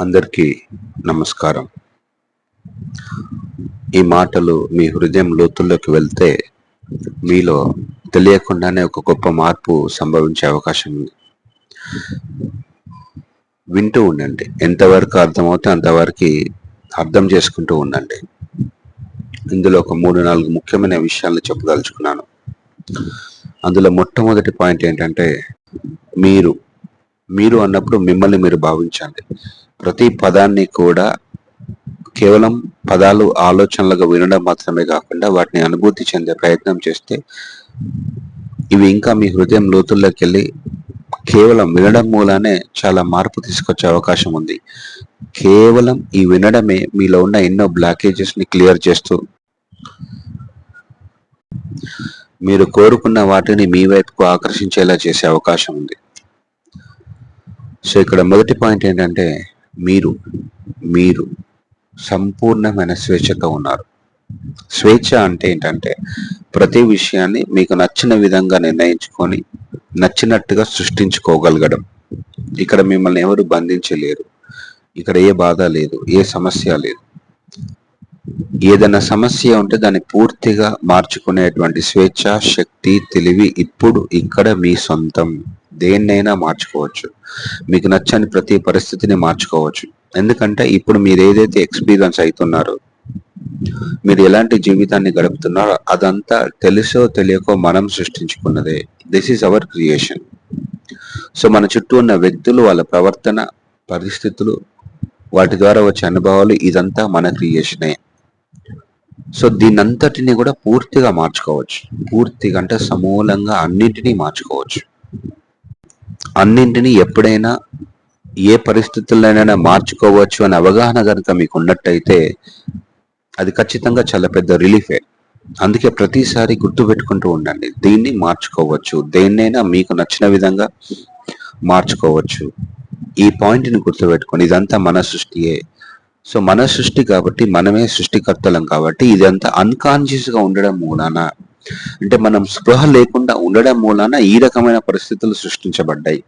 అందరికీ నమస్కారం. ఈ మాటలు మీ హృదయం లోతుల్లోకి వెళ్తే మీలో తెలియకుండానే ఒక గొప్ప మార్పు సంభవించే అవకాశం ఉంది. వింటూ ఉండండి. ఎంతవరకు అర్థమవుతే అంతవరకు అర్థం చేసుకుంటూ ఉండండి. ఇందులో ఒక మూడు నాలుగు ముఖ్యమైన విషయాలను చెప్పదలుచుకున్నాను. అందులో మొట్టమొదటి పాయింట్ ఏంటంటే మీరు మీరు అన్నప్పుడు మిమ్మల్ని మీరు భావించండి. ప్రతి పదాన్ని కూడా కేవలం పదాలు ఆలోచనలుగా వినడం మాత్రమే కాకుండా వాటిని అనుభూతి చెందే ప్రయత్నం చేస్తే ఇవి ఇంకా మీ హృదయం లోతుల్లోకి వెళ్ళి కేవలం వినడం మూలానే చాలా మార్పు తీసుకొచ్చే అవకాశం ఉంది. కేవలం ఈ వినడమే మీలో ఉన్న ఎన్నో బ్లాకేజెస్ని క్లియర్ చేస్తూ మీరు కోరుకున్న వాటిని మీ వైపుకు ఆకర్షించేలా చేసే అవకాశం ఉంది. సో ఇక్కడ మొదటి పాయింట్ ఏంటంటే మీరు మీరు సంపూర్ణమైన స్వేచ్ఛతో ఉన్నారు. స్వేచ్ఛ అంటే ఏంటంటే ప్రతి విషయాన్ని మీకు నచ్చిన విధంగా నిర్ణయించుకొని నచ్చినట్టుగా సృష్టించుకోగలగడం. ఇక్కడ మిమ్మల్ని ఎవరు బంధించలేరు. ఇక్కడ ఏ బాధ లేదు ఏ సమస్య లేదు. ఏదైనా సమస్య ఉంటే దాన్ని పూర్తిగా మార్చుకునేటువంటి స్వేచ్ఛ శక్తి తెలివి ఇప్పుడు ఇక్కడ మీ సొంతం. దేన్నైనా మార్చుకోవచ్చు. మీకు నచ్చని ప్రతి పరిస్థితిని మార్చుకోవచ్చు. ఎందుకంటే ఇప్పుడు మీరు ఏదైతే ఎక్స్పీరియన్స్ అవుతున్నారో మీరు ఎలాంటి జీవితాన్ని గడుపుతున్నారో అదంతా తెలుసో తెలియకో మనం సృష్టించుకున్నదే. This is our creation so మన చుట్టూ ఉన్న వ్యక్తులు వాళ్ళ ప్రవర్తన పరిస్థితులు వాటి ద్వారా వచ్చే అనుభవాలు ఇదంతా మన క్రియేషనే సో దీనంతటిని కూడా పూర్తిగా మార్చుకోవచ్చు. పూర్తిగా అంటే సమూలంగా అన్నింటినీ మార్చుకోవచ్చు. అన్నింటినీ ఎప్పుడైనా ఏ పరిస్థితుల్లోనైనా మార్చుకోవచ్చు అనే అవగాహన కనుక మీకు ఉన్నట్టయితే అది ఖచ్చితంగా చాలా పెద్ద రిలీఫే. అందుకే ప్రతిసారి గుర్తుపెట్టుకుంటూ ఉండండి. దీన్ని మార్చుకోవచ్చు. దేన్నైనా మీకు నచ్చిన విధంగా మార్చుకోవచ్చు. ఈ పాయింట్ని గుర్తుపెట్టుకొని ఇదంతా మన సృష్టియే. సో మన సృష్టి కాబట్టి మనమే సృష్టికర్తలం కాబట్టి ఇదంతా అన్కాన్షియస్గా ఉండడం మూలాన అంటే మనం స్పృహ లేకుండా ఉండడం మూలాన ఈ రకమైన పరిస్థితులు సృష్టించబడ్డాయి.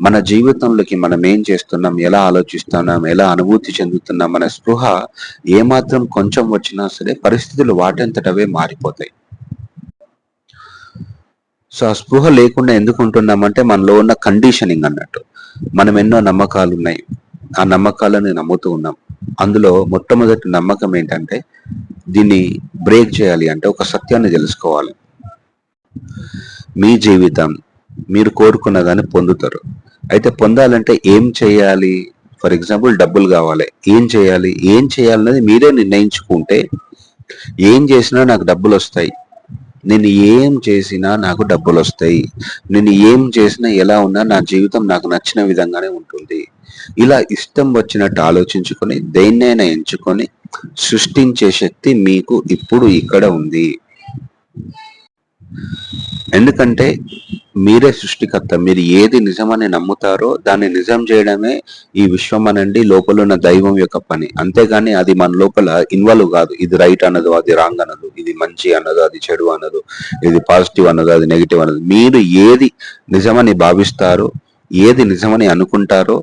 మన జీవితంలోకి మనం ఏం చేస్తున్నాం? ఎలా ఆలోచిస్తున్నాం? ఎలా అనుభూతి చెందుతున్నాం? మన స్పృహ ఏమాత్రం కొంచెం వచ్చినా సరే పరిస్థితులు వాటంతటవే మారిపోతాయి. సో ఆ స్పృహ లేకుండా ఎందుకు ఉంటున్నామంటే మనలో ఉన్న కండిషనింగ్ అన్నట్టు. మనం ఎన్నో నమ్మకాలు ఉన్నాయి ఆ నమ్మకాలను నమ్ముతూ ఉన్నాం. అందులో మొట్టమొదటి నమ్మకం ఏంటంటే దీన్ని బ్రేక్ చేయాలి అంటే ఒక సత్యాన్ని తెలుసుకోవాలి. మీ జీవితం మీరు కోరుకున్న దాన్ని పొందుతారు. అయితే పొందాలంటే ఏం చేయాలి? ఫర్ ఎగ్జాంపుల్ డబ్బులు కావాలి. ఏం చేయాలి? ఏం చేయాలన్నది మీరే నిర్ణయించుకుంటే ఏం చేసినా నాకు డబ్బులు వస్తాయి. నేను ఏం చేసినా నాకు డబ్బులు వస్తాయి నేను ఏం చేసినా ఎలా ఉన్నా నా జీవితం నాకు నచ్చిన విధంగానే ఉంటుంది. ఇలా ఇష్టం వచ్చినట్టు ఆలోచించుకొని దేన్నైనా ఎంచుకొని సృష్టించే శక్తి మీకు ఇప్పుడు ఇక్కడ ఉంది. ఎందుకంటే మీరే సృష్టికర్త. మీరు ఏది నిజమని నమ్ముతారో దాన్ని నిజం చేయడమే ఈ విశ్వం అనండి లోపల ఉన్న దైవం యొక్క పని. అంతేగాని అది మన లోపల ఇన్వాల్వ్ కాదు. ఇది రైట్ అన్నదు అది రాంగ్ అన్నదు ఇది మంచి అన్నదు అది చెడు అన్నదు ఇది పాజిటివ్ అన్నదు అది నెగిటివ్ అన్నదు. మీరు ఏది నిజమని భావిస్తారో ఏది నిజమని అనుకుంటారో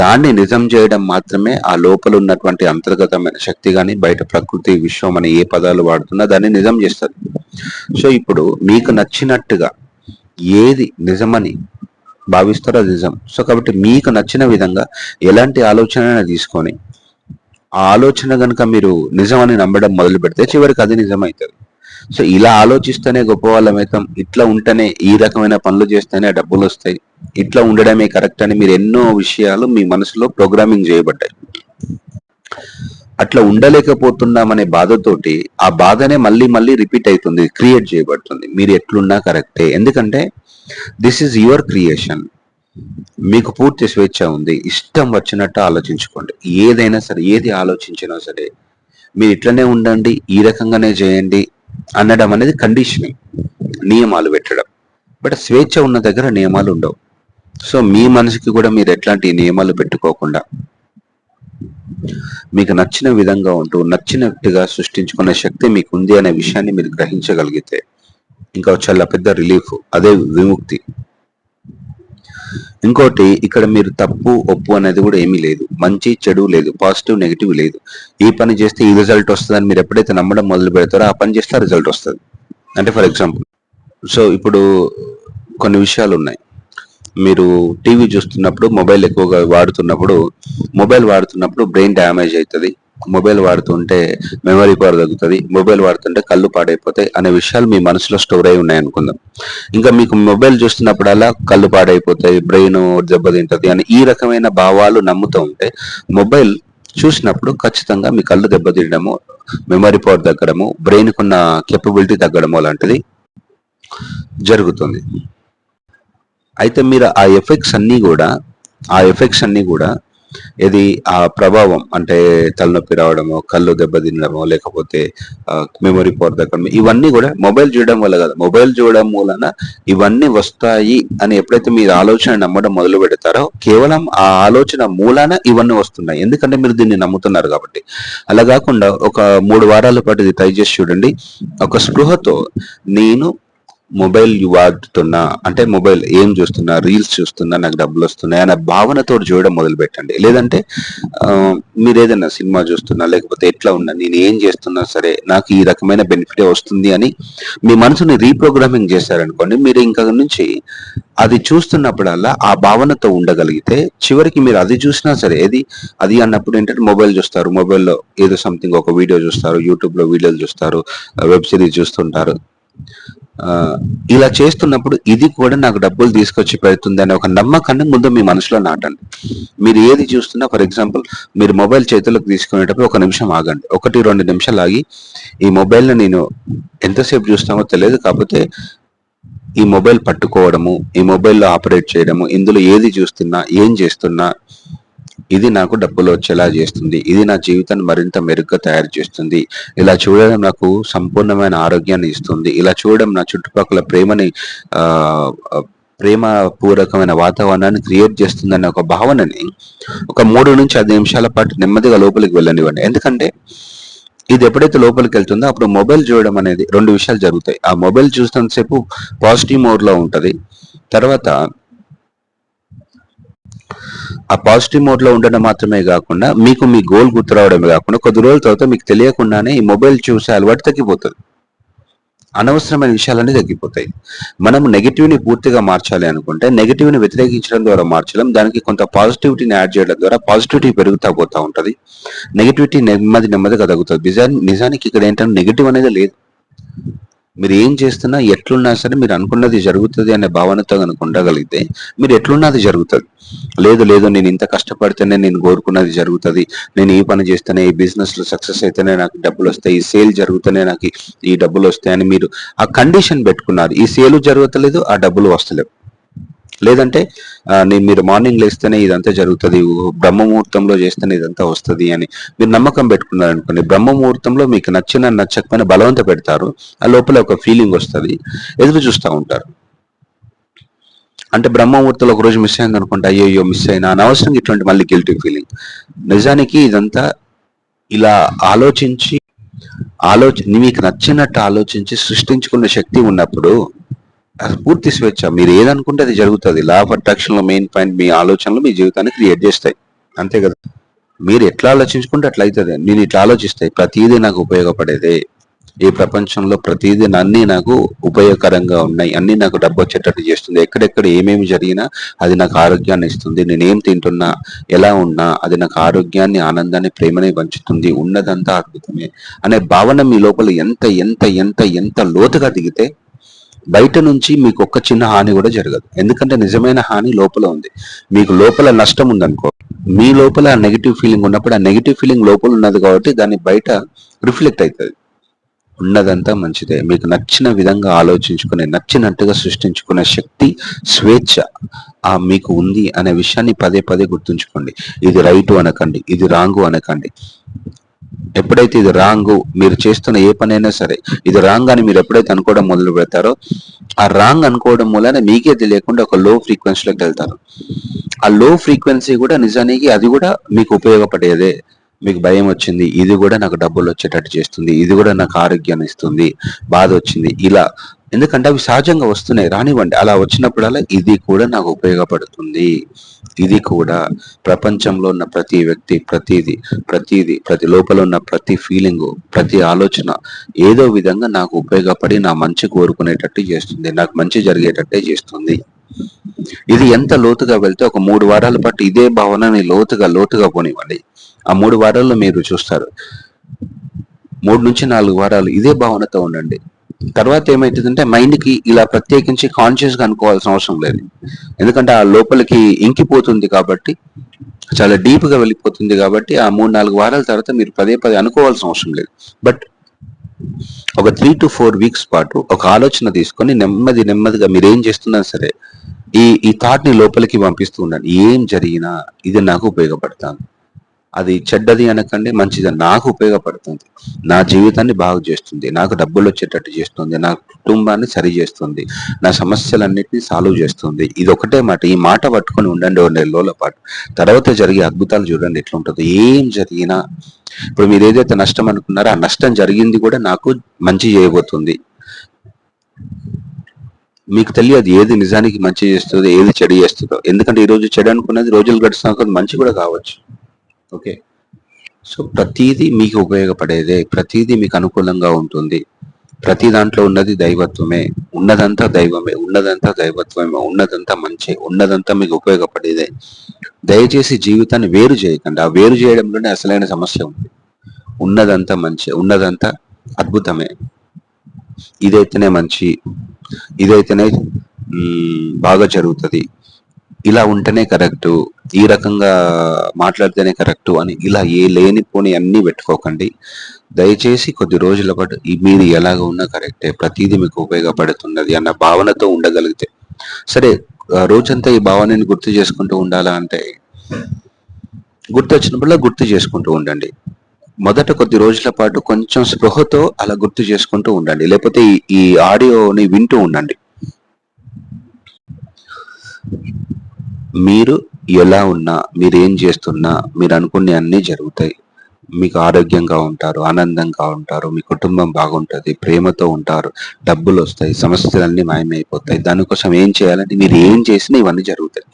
దాన్ని నిజం చేయడం మాత్రమే ఆ లోపల ఉన్నటువంటి అంతర్గతమైన శక్తి కానీ బయట ప్రకృతి విశ్వం అని ఏ పదాలు వాడుతున్నా దాన్ని నిజం చేస్తారు. సో ఇప్పుడు మీకు నచ్చినట్టుగా ఏది నిజమని భావిస్తారో అది నిజం. సో కాబట్టి మీకు నచ్చిన విధంగా ఎలాంటి ఆలోచన తీసుకొని ఆ ఆలోచన కనుక మీరు నిజమని నమ్మడం మొదలు పెడితే చివరికి అది నిజమవుతుంది సో ఇలా ఆలోచిస్తేనే గొప్పవాళ్ళం అవుతాం. ఇట్లా ఉంటేనే ఈ రకమైన పనులు చేస్తేనే డబ్బులు వస్తాయి. ఇట్లా ఉండడమే కరెక్ట్ అని మీరు ఎన్నో విషయాలు మీ మనసులో ప్రోగ్రామింగ్ చేయబడ్డాయి. అట్లా ఉండలేకపోతున్నామనే బాధతోటి ఆ బాధనే మళ్ళీ మళ్ళీ రిపీట్ అవుతుంది క్రియేట్ చేయబడుతుంది. మీరు ఎట్లున్నా కరెక్టే. ఎందుకంటే దిస్ ఈజ్ యువర్ క్రియేషన్ మీకు పూర్తి స్వేచ్ఛ ఉంది. ఇష్టం వచ్చినట్టు ఆలోచించుకోండి. ఏదైనా సరే ఏది ఆలోచించినా సరే మీరు ఇట్లనే ఉండండి ఈ రకంగానే చేయండి అనడం అనేది కండిషనింగ్ నియమాలు పెట్టడం. బట్ స్వేచ్ఛ ఉన్న దగ్గర నియమాలు ఉండవు. సో మీ మనసుకి కూడా మీరు ఎట్లాంటి నియమాలు పెట్టుకోకుండా మీకు నచ్చిన విధంగా ఉంటూ నచ్చినట్టుగా సృష్టించుకునే శక్తి మీకు ఉంది అనే విషయాన్ని మీరు గ్రహించగలిగితే ఇంకా చాలా పెద్ద రిలీఫ్ అదే విముక్తి. ఇంకోటి ఇక్కడ మీరు తప్పు ఒప్పు అనేది కూడా ఏమీ లేదు. మంచి చెడు లేదు. పాజిటివ్ నెగిటివ్ లేదు. ఈ పని చేస్తే ఈ రిజల్ట్ వస్తుందని మీరు ఎప్పుడైతే నమ్మడం మొదలు పెడతారో ఆ పని చేస్తే రిజల్ట్ వస్తుంది. అంటే ఫర్ ఎగ్జాంపుల్. సో ఇప్పుడు కొన్ని విషయాలు ఉన్నాయి. మీరు టీవీ చూస్తున్నప్పుడు మొబైల్ ఎక్కువగా వాడుతున్నప్పుడు మొబైల్ వాడుతున్నప్పుడు బ్రెయిన్ డ్యామేజ్ అవుతుంది మొబైల్ వాడుతుంటే మెమరీ పవర్ తగ్గుతుంది. మొబైల్ వాడుతుంటే కళ్ళు పాడైపోతాయి అనే విషయాలు మీ మనసులో స్టోర్ అయి ఉన్నాయి అనుకుందాం. ఇంకా మీకు మొబైల్ చూస్తున్నప్పుడల్లా కళ్ళు పాడైపోతాయి బ్రెయిన్ దెబ్బతింటది అని ఈ రకమైన భావాలు నమ్ముతూ ఉంటే మొబైల్ చూసినప్పుడు ఖచ్చితంగా మీ కళ్ళు దెబ్బతినడము మెమరీ పవర్ తగ్గడము బ్రెయిన్ కున్న కెపబిలిటీ తగ్గడము లాంటిది జరుగుతుంది. అయితే మీరు ఆ ఎఫెక్ట్స్ అన్నీ కూడా ఆ ఎఫెక్ట్స్ అన్నీ కూడా ఇది ఆ ప్రభావం అంటే తలనొప్పి రావడము కళ్ళు దెబ్బతినడము లేకపోతే మెమొరీ పవర్ తగ్గడం ఇవన్నీ కూడా మొబైల్ చూడడం వల్ల కదా. మొబైల్ చూడడం మూలన ఇవన్నీ వస్తాయి అని ఎప్పుడైతే మీరు ఆలోచన నమ్మడం మొదలు పెడతారో కేవలం ఆ ఆలోచన మూలాన ఇవన్నీ వస్తున్నాయి. ఎందుకంటే మీరు దీన్ని నమ్ముతున్నారు కాబట్టి. అలా కాకుండా ఒక మూడు వారాల పాటు ఇది ట్రై చేసి చూడండి. ఒక స్పృహతో నేను మొబైల్ వాడుతున్నా అంటే మొబైల్ ఏం చూస్తున్నా రీల్స్ చూస్తున్నా నాకు డబ్బులు వస్తున్నాయి అనే భావనతో చూడడం మొదలు పెట్టండి లేదంటే మీరు ఏదైనా సినిమా చూస్తున్నా లేకపోతే ఎట్లా ఉన్నా నేను ఏం చేస్తున్నా సరే నాకు ఈ రకమైన బెనిఫిట్ వస్తుంది అని మీ మనసుని రీప్రోగ్రామింగ్ చేశారనుకోండి మీరు ఇంకా నుంచి అది చూస్తున్నప్పుడల్లా ఆ భావనతో ఉండగలిగితే చివరికి మీరు అది చూసినా సరే ఏది అది అన్నప్పుడు ఏంటంటే మొబైల్ చూస్తారు. మొబైల్లో ఏదో సంథింగ్ ఒక వీడియో చూస్తారు యూట్యూబ్లో వీడియోలు చూస్తారు వెబ్ సిరీస్ చూస్తుంటారు. ఇలా చేస్తున్నప్పుడు ఇది కూడా నాకు డబ్బులు తీసుకొచ్చి పెడుతుంది అనే ఒక నమ్మకాన్ని ముందు మీ మనసులో నాటండి. మీరు ఏది చూస్తున్నా ఫర్ ఎగ్జాంపుల్ మీరు మొబైల్ చేతులకు తీసుకునేటప్పుడు ఒక నిమిషం ఆగండి. ఒకటి రెండు నిమిషాలు ఆగి ఈ మొబైల్ని నేను ఎంతసేపు చూస్తామో తెలియదు. కాకపోతే ఈ మొబైల్ పట్టుకోవడము ఈ మొబైల్లో ఆపరేట్ చేయడము ఇందులో ఏది చూస్తున్నా ఏం చేస్తున్నా ఇది నాకు డబ్బులు వచ్చేలా చేస్తుంది. ఇది నా జీవితాన్ని మరింత మెరుగ్గా తయారు చేస్తుంది. ఇలా చూడడం నాకు సంపూర్ణమైన ఆరోగ్యాన్ని ఇస్తుంది. ఇలా చూడడం నా చుట్టుపక్కల ప్రేమని ప్రేమ పూర్వకమైన వాతావరణాన్ని క్రియేట్ చేస్తుందనే ఒక భావనని ఒక మూడు నుంచి ఐదు నిమిషాల పాటు నెమ్మదిగా లోపలికి వెళ్ళనివ్వండి. ఎందుకంటే ఇది ఎప్పుడైతే లోపలికి వెళ్తుందో అప్పుడు మొబైల్ చూడడం అనేది రెండు విషయాలు జరుగుతాయి. ఆ మొబైల్ చూస్తున్నంతసేపు పాజిటివ్ మోడ్లో ఉంటది. తర్వాత ఆ పాజిటివ్ మోడ్లో ఉండడం మాత్రమే కాకుండా మీకు మీ గోల్ గుర్తురావడమే కాకుండా కొద్ది రోజుల తర్వాత మీకు తెలియకుండానే ఈ మొబైల్ చూసే అలవాటు తగ్గిపోతుంది. అనవసరమైన విషయాలన్నీ తగ్గిపోతాయి. మనం నెగిటివ్ని పూర్తిగా మార్చాలి అనుకుంటే నెగిటివ్ని వ్యతిరేకించడం ద్వారా మార్చడం దానికి కొంత పాజిటివిటీని యాడ్ చేయడం ద్వారా పాజిటివిటీ పెరుగుతా పోతా ఉంటుంది. నెగిటివిటీ నెమ్మది నెమ్మదిగా తగ్గుతుంది. నిజానికి ఇక్కడ ఏంటంటే నెగిటివ్ అనేది లేదు. మీరు ఏం చేస్తున్నా ఎట్లున్నా సరే మీరు అనుకున్నది జరుగుతుంది అనే భావనతో కనుక ఉండగలిగితే మీరు ఎట్లున్నా అది జరుగుతుంది. లేదు లేదు నేను ఇంత కష్టపడితేనే నేను కోరుకున్నది జరుగుతుంది. నేను ఈ పని చేస్తేనే ఈ బిజినెస్లో సక్సెస్ అయితేనే నాకు డబ్బులు వస్తాయి. ఈ సేల్ జరుగుతూనే నాకు ఈ- డబ్బులు వస్తాయని మీరు ఆ కండిషన్ పెట్టుకున్నారు. ఈ సేలు జరుగుతలేదు ఆ డబ్బులు వస్తలేవు. లేదంటే నేను మీరు మార్నింగ్ లేస్తేనే ఇదంతా జరుగుతుంది బ్రహ్మ ముహూర్తంలో చేస్తేనే ఇదంతా వస్తుంది అని మీరు నమ్మకం పెట్టుకున్నారనుకోండి బ్రహ్మముహూర్తంలో బ్రహ్మ ముహూర్తంలో మీకు నచ్చిన నచ్చకపోయినా బలవంత పెడతారు ఆ లోపల ఒక ఫీలింగ్ వస్తుంది ఎదురు చూస్తూ ఉంటారు. అంటే బ్రహ్మముహూర్తంలో ఒక రోజు మిస్ అయింది అనుకుంటే అయ్యో మిస్ అయినా అనవసరం ఇటువంటి మళ్ళీ గిల్టీ ఫీలింగ్ నిజానికి ఇదంతా ఇలా ఆలోచించి ఆలోచ మీకు నచ్చినట్టు ఆలోచించి సృష్టించుకునే శక్తి ఉన్నప్పుడు పూర్తి స్వేచ్ఛ. మీరు ఏదనుకుంటే అది జరుగుతుంది. లా ఆఫ్ అట్రాక్షన్లో మెయిన్ పాయింట్ మీ ఆలోచనలు మీ జీవితాన్ని క్రియేట్ చేస్తాయి. అంతే కదా? మీరు ఎట్లా ఆలోచించుకుంటే అట్లా అవుతుంది నేను ఇట్లా ఆలోచిస్తాయి ప్రతిదీ నాకు ఉపయోగపడేదే. ఈ ప్రపంచంలో ప్రతిదీ అన్నీ నాకు ఉపయోగకరంగా ఉన్నాయి. అన్ని నాకు డబ్బు వచ్చేటట్టు చేస్తుంది. ఎక్కడెక్కడ ఏమేమి జరిగినా అది నాకు ఆరోగ్యాన్ని ఇస్తుంది. నేను ఏం తింటున్నా ఎలా ఉన్నా అది నాకు ఆరోగ్యాన్ని ఆనందాన్ని ప్రేమని పంచుతుంది. ఉన్నదంతా అద్భుతమే. అనే భావన మీ లోపల ఎంత ఎంత ఎంత ఎంత లోతుగా దిగితే బయట నుంచి మీకు ఒక్క చిన్న హాని కూడా జరగదు. ఎందుకంటే నిజమైన హాని లోపల ఉంది. మీకు లోపల నష్టం ఉందనుకో మీ లోపల నెగిటివ్ ఫీలింగ్ ఉన్నప్పుడు ఆ నెగిటివ్ ఫీలింగ్ లోపల ఉన్నది కాబట్టి దాన్ని బయట రిఫ్లెక్ట్ అవుతుంది ఉన్నదంతా మంచిదే. మీకు నచ్చిన విధంగా ఆలోచించుకునే నచ్చినట్టుగా సృష్టించుకునే శక్తి స్వేచ్ఛ ఆ మీకు ఉంది అనే విషయాన్ని పదే పదే గుర్తుంచుకోండి. ఇది రైటు అనకండి ఇది రాంగు అనకండి. ఎప్పుడైతే ఇది రాంగ్ మీరు చేస్తున్న ఏ పనైనా సరే ఇది రాంగ్ అని మీరు ఎప్పుడైతే అనుకోవడం మొదలు పెడతారో ఆ రాంగ్ అనుకోవడం వలన మీకే తెలియకుండా ఒక లో ఫ్రీక్వెన్సీలోకి వెళ్తారు. ఆ లో ఫ్రీక్వెన్సీ కూడా నిజానికి అది కూడా మీకు ఉపయోగపడేదే. మీకు భయం వచ్చింది ఇది కూడా నాకు డబ్బులు వచ్చేటట్టు చేస్తుంది ఇది కూడా నాకు ఆరోగ్యాన్ని ఇస్తుంది బాధ వచ్చింది ఇలా ఎందుకంటే అవి సహజంగా వస్తున్నాయి రానివ్వండి. అలా వచ్చినప్పుడల్లా ఇది కూడా నాకు ఉపయోగపడుతుంది. ఇది కూడా ప్రపంచంలో ఉన్న ప్రతి వ్యక్తి ప్రతిది ప్రతిది ప్రతి లోపల ఉన్న ప్రతి ఫీలింగ్ ప్రతి ఆలోచన ఏదో విధంగా నాకు ఉపయోగపడి నా మంచి కోరుకునేటట్టు చేస్తుంది. నాకు మంచి జరిగేటట్టే చేస్తుంది. ఇది ఎంత లోతుగా వెళ్తే ఒక మూడు వారాల పాటు ఇదే భావనని లోతుగా లోతుగా పోనివ్వండి. ఆ మూడు వారాల్లో మీరు చూస్తారు. మూడు నుంచి నాలుగు వారాలు ఇదే భావనతో ఉండండి. తర్వాత ఏమైతుందంటే మైండ్కి ఇలా ప్రత్యేకించి కాన్షియస్గా అనుకోవాల్సిన అవసరం లేదు. ఎందుకంటే ఆ లోపలికి ఇంకిపోతుంది కాబట్టి చాలా డీప్గా వెళ్ళిపోతుంది కాబట్టి ఆ మూడు నాలుగు వారాల తర్వాత మీరు పదే పదే అనుకోవాల్సిన అవసరం లేదు. బట్ ఒక త్రీ టు ఫోర్ వీక్స్ పాటు ఒక ఆలోచన తీసుకొని నెమ్మది నెమ్మదిగా మీరు ఏం చేస్తున్నా సరే ఈ ఈ థాట్ని లోపలికి పంపిస్తూ ఉండండి. ఏం జరిగినా ఇది నాకు ఉపయోగపడతాను. అది చెడ్డది అనకండి మంచిది. నాకు ఉపయోగపడుతుంది. నా జీవితాన్ని బాగు చేస్తుంది. నాకు డబ్బులు వచ్చేటట్టు చేస్తుంది. నా కుటుంబాన్ని సరి చేస్తుంది. నా సమస్యలన్నిటిని సాల్వ్ చేస్తుంది. ఇది ఒకటే మాట. ఈ మాట పట్టుకొని ఉండండి ఓ నెల రోజుల పాటు. తర్వాత జరిగే అద్భుతాలు చూడండి ఎట్లా ఉంటుందో ఏం జరిగినా ఇప్పుడు మీరు ఏదైతే నష్టం అనుకున్నారో ఆ నష్టం జరిగింది కూడా నాకు మంచి చేయబోతుంది. మీకు తెలియదు ఏది నిజానికి మంచి చేస్తుందో ఏది చెడు చేస్తుందో. ఎందుకంటే ఈ రోజు చెడు అనుకున్నది రోజులు గడిచిన మంచి కూడా కావచ్చు. ఓకే. సో ప్రతిదీ మీకు ఉపయోగపడేదే ప్రతిదీ మీకు అనుకూలంగా ఉంటుంది. ప్రతి దాంట్లో ఉన్నది దైవత్వమే ఉన్నదంతా దైవమే ఉన్నదంతా దైవత్వమే ఉన్నదంతా మంచి ఉన్నదంతా మీకు ఉపయోగపడేదే. దయచేసి జీవితాన్ని వేరు చేయకండి. ఆ వేరు చేయడంలోనే అసలైన సమస్య ఉంది. ఉన్నదంతా మంచి ఉన్నదంతా అద్భుతమే. ఇదైతేనే మంచి ఇదైతేనే బాగా జరుగుతుంది. ఇలా ఉంటేనే కరెక్ట్ ఈ రకంగా మాట్లాడితేనే కరెక్ట్ అని ఇలా ఏ లేనిపోని అన్నీ పెట్టుకోకండి. దయచేసి కొద్ది రోజుల పాటు ఈ మీరు ఎలాగ ఉన్నా కరెక్టే ప్రతిదీ మీకు ఉపయోగపడుతున్నది అన్న భావనతో ఉండగలిగితే. సరే రోజంతా ఈ భావనని గుర్తు చేసుకుంటూ ఉండాలా అంటే గుర్తు వచ్చినప్పుడల్లా గుర్తు చేసుకుంటూ ఉండండి. మొదట కొద్ది రోజుల పాటు కొంచెం స్పృహతో అలా గుర్తు చేసుకుంటూ ఉండండి. లేకపోతే ఈ ఆడియోని వింటూ ఉండండి. మీరు ఎలా ఉన్నా మీరు ఏం చేస్తున్నా మీరు అనుకునే అన్నీ జరుగుతాయి. మీకు ఆరోగ్యంగా ఉంటారు ఆనందంగా ఉంటారు మీ కుటుంబం బాగుంటుంది ప్రేమతో ఉంటారు డబ్బులు వస్తాయి సమస్యలన్నీ మాయమైపోతాయి. దానికోసం ఏం చేయాలంటే మీరు ఏం చేసినా ఇవన్నీ జరుగుతాయి.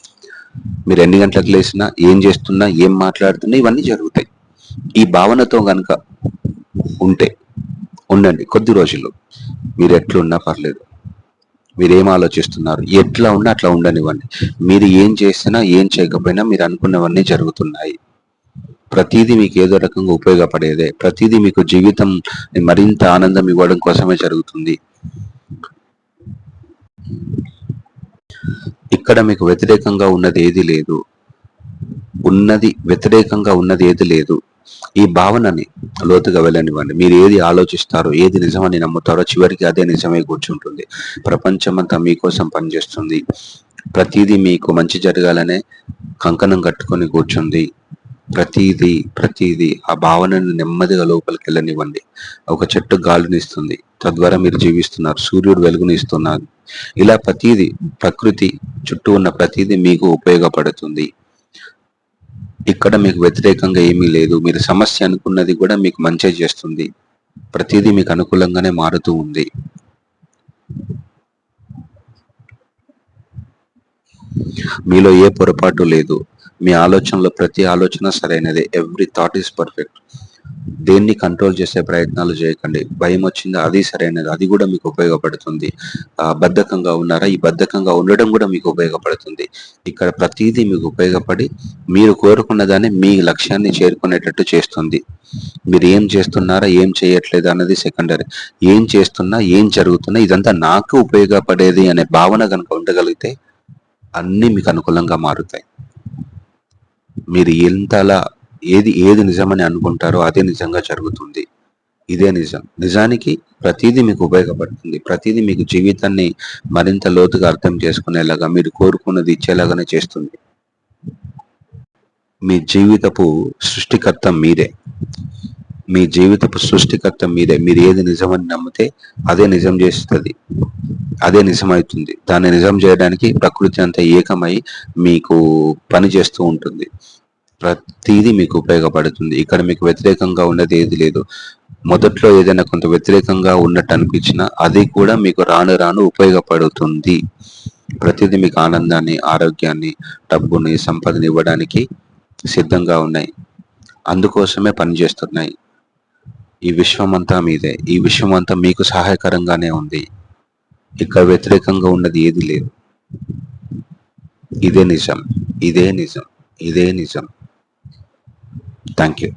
మీరు ఎన్ని గంటలకు లేసినా ఏం చేస్తున్నా ఏం మాట్లాడుతున్నా ఇవన్నీ జరుగుతాయి. ఈ భావనతో కనుక ఉంటే ఉండండి కొద్ది రోజులు. మీరు ఎట్లున్నా పర్లేదు. మీరు ఏం ఆలోచిస్తున్నారు? ఎట్లా ఉన్నా అట్లా ఉండనివ్వండి. మీరు ఏం చేసినా ఏం చేయకపోయినా మీరు అనుకున్నవన్నీ జరుగుతున్నాయి. ప్రతిదీ మీకు ఏదో రకంగా ఉపయోగపడేదే. ప్రతిదీ మీకు జీవితం మరింత ఆనందం ఇవ్వడం కోసమే జరుగుతుంది. ఇక్కడ మీకు వ్యతిరేకంగా ఉన్నది ఏది లేదు. ఉన్నది వ్యతిరేకంగా ఉన్నది ఏది లేదు. ఈ భావనని లోతుగా వెళ్ళనివ్వండి. మీరు ఏది ఆలోచిస్తారో ఏది నిజమని నమ్ముతారో చివరికి అదే నిజమే కూర్చుంటుంది. ప్రపంచమంతా మీకోసం పనిచేస్తుంది. ప్రతిదీ మీకు మంచి జరగాలనే కంకణం కట్టుకొని కూర్చుంది. ప్రతిదీ ప్రతిదీ ఆ భావనను నెమ్మదిగా లోపలికి వెళ్ళనివ్వండి. ఒక చెట్టు గాలినిస్తుంది. తద్వారా మీరు జీవిస్తున్నారు. సూర్యుడు వెలుగునిస్తున్నారు ఇలా ప్రతిదీ ప్రకృతి చుట్టూ ఉన్న ప్రతిదీ మీకు ఉపయోగపడుతుంది. ఇక్కడ మీకు వ్యతిరేకంగా ఏమీ లేదు. మీరు సమస్య అనుకున్నది కూడా మీకు మంచి చేస్తుంది. ప్రతిదీ మీకు అనుకూలంగానే మారుతూ ఉంది. మీలో ఏ పొరపాటు లేదు. మీ ఆలోచనలో ప్రతి ఆలోచన సరైనదే. ఎవ్రీ థాట్ ఈస్ పర్ఫెక్ట్ దేన్ని కంట్రోల్ చేసే ప్రయత్నాలు చేయకండి. భయం వచ్చింది? అది సరైనది. అది కూడా మీకు ఉపయోగపడుతుంది. ఆ, బద్ధకంగా ఉన్నారా? ఈ బద్ధకంగా ఉండడం కూడా మీకు ఉపయోగపడుతుంది. ఇక్కడ ప్రతిదీ మీకు ఉపయోగపడి మీరు కోరుకున్న దాన్ని మీ లక్ష్యాన్ని చేరుకునేటట్టు చేస్తుంది. మీరు ఏం చేస్తున్నారా? ఏం చేయట్లేదు అన్నది సెకండరీ ఏం చేస్తున్నా? ఏం జరుగుతున్నా? ఇదంతా నాకు ఉపయోగపడేది అనే భావన కనుక ఉండగలిగితే అన్నీ మీకు అనుకూలంగా మారుతాయి. మీరు ఎంతలా ఏది ఏది నిజమని అనుకుంటారో అదే నిజంగా జరుగుతుంది. ఇదే నిజం. నిజానికి ప్రతిదీ మీకు ఉపయోగపడుతుంది. ప్రతిదీ మీకు జీవితాన్ని మరింత లోతుగా అర్థం చేసుకునేలాగా మీరు కోరుకున్నది ఇచ్చేలాగానే చేస్తుంది. మీ జీవితపు సృష్టికర్త మీరే. మీ జీవితపు సృష్టికర్త మీరే. మీరు ఏది నిజమని నమ్మితే అదే నిజం చేస్తుంది. అదే నిజమవుతుంది. దాన్ని నిజం చేయడానికి ప్రకృతి అంతా ఏకమై మీకు పని చేస్తూ ఉంటుంది. ప్రతిదీ మీకు ఉపయోగపడుతుంది. ఇక్కడ మీకు వ్యతిరేకంగా ఉన్నది ఏది లేదు. మొదట్లో ఏదైనా కొంత వ్యతిరేకంగా ఉన్నట్టు అనిపించినా అది కూడా మీకు రాను రాను ఉపయోగపడుతుంది. ప్రతిదీ మీకు ఆనందాన్ని ఆరోగ్యాన్ని డబ్బుని సంపదని ఇవ్వడానికి సిద్ధంగా ఉన్నాయి. అందుకోసమే పనిచేస్తున్నాయి ఈ విశ్వం అంతా మీదే. ఈ విశ్వం అంతా మీకు సహాయకరంగానే ఉంది. ఇక్కడ వ్యతిరేకంగా ఉన్నది ఏది లేదు. ఇదే నిజం. ఇదే నిజం. ఇదే నిజం. Thank you.